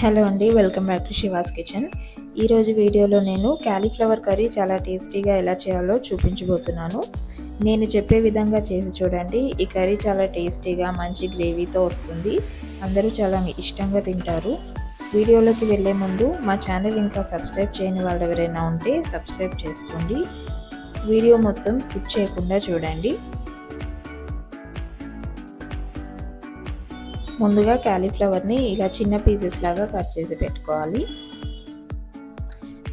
Hello అండి welcome back to Siva's kitchen. ఈరోజు వీడియోలో నేను క్యాలీఫ్లవర్ కర్రీ చాలా టేస్టీగా ఎలా చేయాలో చూపించబోతున్నాను. నేను చెప్పే విధంగా చేసి చూడండి ఈ కర్రీ చాలా టేస్టీగా మంచి గ్రేవీతో వస్తుంది. అందరూ చాలా ఇష్టంగా తింటారు. వీడియోలోకి వెళ్ళే ముందు మా ఛానల్ ఇంకా సబ్స్క్రైబ్ చేయని వాళ్ళు ఎవరైనా ఉంటే సబ్స్క్రైబ్ చేసుకోండి. వీడియో మొత్తం స్కిప్ చేయకుండా చూడండి. ముందుగా క్యాలీఫ్లవర్ని ఇలా చిన్న పీసెస్ లాగా కట్ చేసి పెట్టుకోవాలి.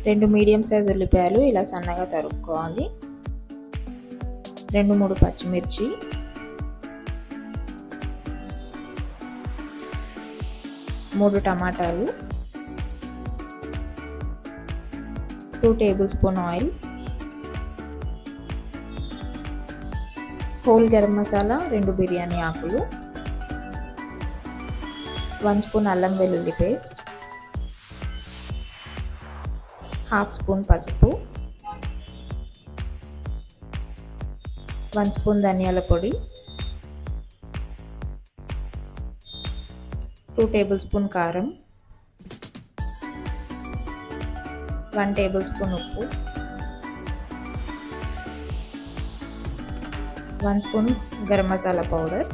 రెండు మీడియం సైజ్ ఉల్లిపాయలు ఇలా సన్నగా తరుక్కోవాలి. రెండు మూడు పచ్చిమిర్చి. మూడు టమాటాలు. Two tablespoon oil. Whole garam masala రెండు బిర్యానీ ఆకులు. వన్ స్పూన్ అల్లం వెల్లుల్లి పేస్ట్ హాఫ్ స్పూన్ పసుపు వన్ స్పూన్ ధనియాల పొడి టూ టేబుల్ స్పూన్ కారం వన్ టేబుల్ స్పూన్ ఉప్పు one spoon garam masala powder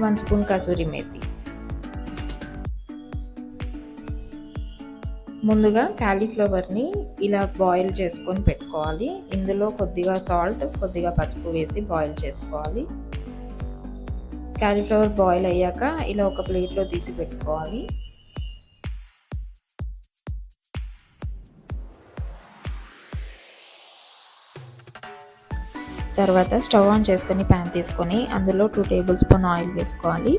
one spoon kasuri methi. ముందుగా క్యాలీఫ్లవర్ని ఇలా బాయిల్ చేసుకొని పెట్టుకోవాలి. ఇందులో కొద్దిగా సాల్ట్ కొద్దిగా పసుపు వేసి బాయిల్ చేసుకోవాలి. క్యాలీఫ్లవర్ బాయిల్ అయ్యాక ఇలా ఒక ప్లేట్లో తీసి పెట్టుకోవాలి. తర్వాత స్టవ్ ఆన్ చేసుకొని ప్యాన్ తీసుకొని అందులో టూ టేబుల్ స్పూన్ ఆయిల్ వేసుకోవాలి.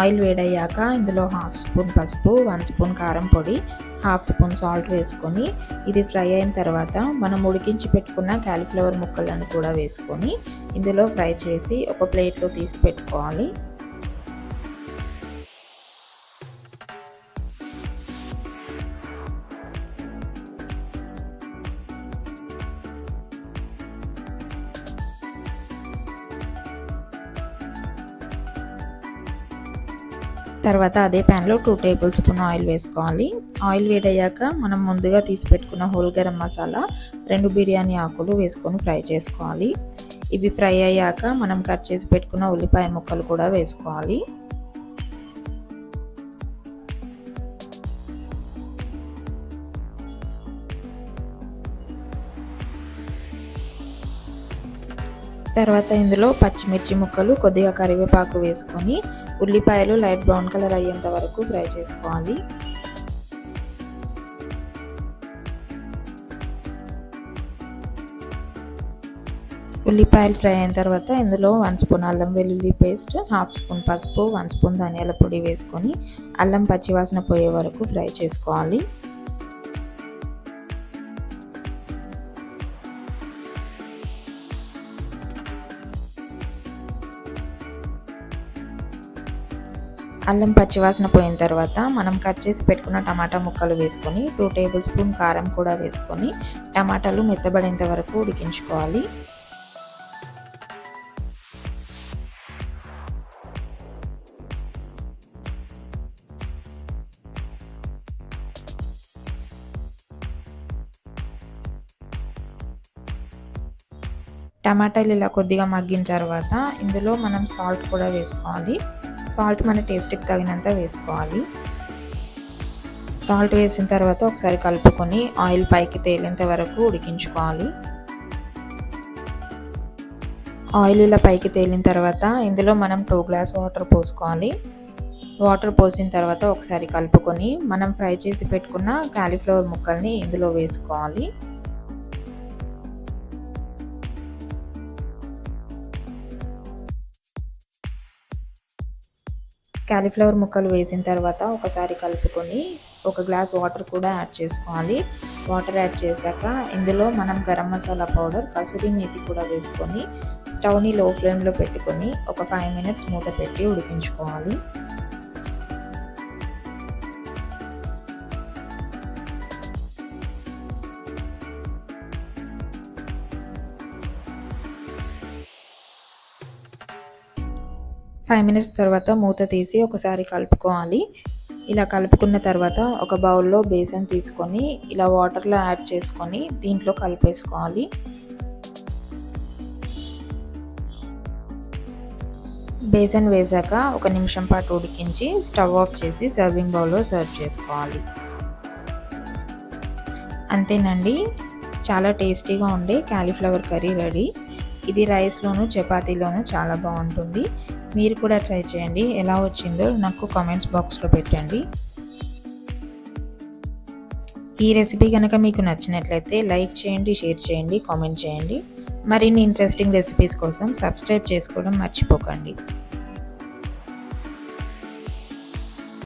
ఆయిల్ వేడయ్యాక ఇందులో హాఫ్ స్పూన్ పసుపు వన్ స్పూన్ కారం పొడి హాఫ్ స్పూన్ సాల్ట్ వేసుకొని ఇది ఫ్రై అయిన తర్వాత మనం ఉడికించి పెట్టుకున్న క్యాలీఫ్లవర్ ముక్కలను కూడా వేసుకొని ఇందులో ఫ్రై చేసి ఒక ప్లేట్లో తీసి పెట్టుకోవాలి. తర్వాత అదే ప్యాన్లో టూ టేబుల్ స్పూన్ ఆయిల్ వేసుకోవాలి. ఆయిల్ వేడయ్యాక మనం ముందుగా తీసి పెట్టుకున్న హోల్ గరం మసాలా రెండు బిర్యానీ ఆకులు వేసుకొని ఫ్రై చేసుకోవాలి. ఇవి ఫ్రై అయ్యాక మనం కట్ చేసి పెట్టుకున్న ఉల్లిపాయ ముక్కలు కూడా వేసుకోవాలి. తర్వాత ఇందులో పచ్చిమిర్చి ముక్కలు కొద్దిగా కరివేపాకు వేసుకొని ఉల్లిపాయలు లైట్ బ్రౌన్ కలర్ అయ్యేంత వరకు ఫ్రై చేసుకోవాలి. ఉల్లిపాయలు ఫ్రై అయిన తర్వాత ఇందులో వన్ స్పూన్ అల్లం వెల్లుల్లి పేస్ట్ హాఫ్ స్పూన్ పసుపు వన్ స్పూన్ ధనియాల పొడి వేసుకొని అల్లం పచ్చివాసన పోయే వరకు ఫ్రై చేసుకోవాలి. అల్లం పచ్చివాసన పోయిన తర్వాత మనం కట్ చేసి పెట్టుకున్న టమాటా ముక్కలు వేసుకొని టూ టేబుల్ స్పూన్ కారం కూడా వేసుకొని టమాటాలు మెత్తబడేంత వరకు ఉడికించుకోవాలి. టమాటాలు ఇలా కొద్దిగా మగ్గిన తర్వాత ఇందులో మనం సాల్ట్ కూడా వేసుకోవాలి. సాల్ట్ మన టేస్ట్కి తగినంత వేసుకోవాలి. సాల్ట్ వేసిన తర్వాత ఒకసారి కలుపుకొని ఆయిల్ పైకి తేలేంత వరకు ఉడికించుకోవాలి. ఆయిల్ ఇలా పైకి తేలిన తర్వాత ఇందులో మనం టూ గ్లాస్ వాటర్ పోసుకోవాలి. వాటర్ పోసిన తర్వాత ఒకసారి కలుపుకొని మనం ఫ్రై చేసి పెట్టుకున్న కాలీఫ్లవర్ ముక్కల్ని ఇందులో వేసుకోవాలి. క్యాలీఫ్లవర్ ముక్కలు వేసిన తర్వాత ఒకసారి కలుపుకొని ఒక గ్లాస్ వాటర్ కూడా యాడ్ చేసుకోవాలి. వాటర్ యాడ్ చేశాక ఇందులో మనం గరం మసాలా పౌడర్ కసూరి మేతి కూడా వేసుకొని స్టవ్ని లో ఫ్లేమ్లో పెట్టుకొని ఒక ఫైవ్ మినిట్స్ మూత పెట్టి ఉడికించుకోవాలి. ఫైవ్ మినిట్స్ తర్వాత మూత తీసి ఒకసారి కలుపుకోవాలి. ఇలా కలుపుకున్న తర్వాత ఒక బౌల్లో బేసన్ తీసుకొని ఇలా వాటర్లో యాడ్ చేసుకొని దీంట్లో కలిపేసుకోవాలి. బేసన్ వేసాక ఒక నిమిషం పాటు ఉడికించి స్టవ్ ఆఫ్ చేసి సర్వింగ్ బౌల్లో సర్వ్ చేసుకోవాలి. అంతేనండి. చాలా టేస్టీగా ఉండే క్యాలీఫ్లవర్ కర్రీ రెడీ. ఇది రైస్లోను చపాతీలోను చాలా బాగుంటుంది. మీరు కూడా ట్రై చేయండి. ఎలా వచ్చిందో నాకు కామెంట్స్ బాక్స్లో పెట్టండి. ఈ రెసిపీ కనుక మీకు నచ్చినట్లయితే లైక్ చేయండి షేర్ చేయండి కామెంట్ చేయండి. మరిన్ని ఇంట్రెస్టింగ్ రెసిపీస్ కోసం సబ్స్క్రైబ్ చేసుకోవడం మర్చిపోకండి.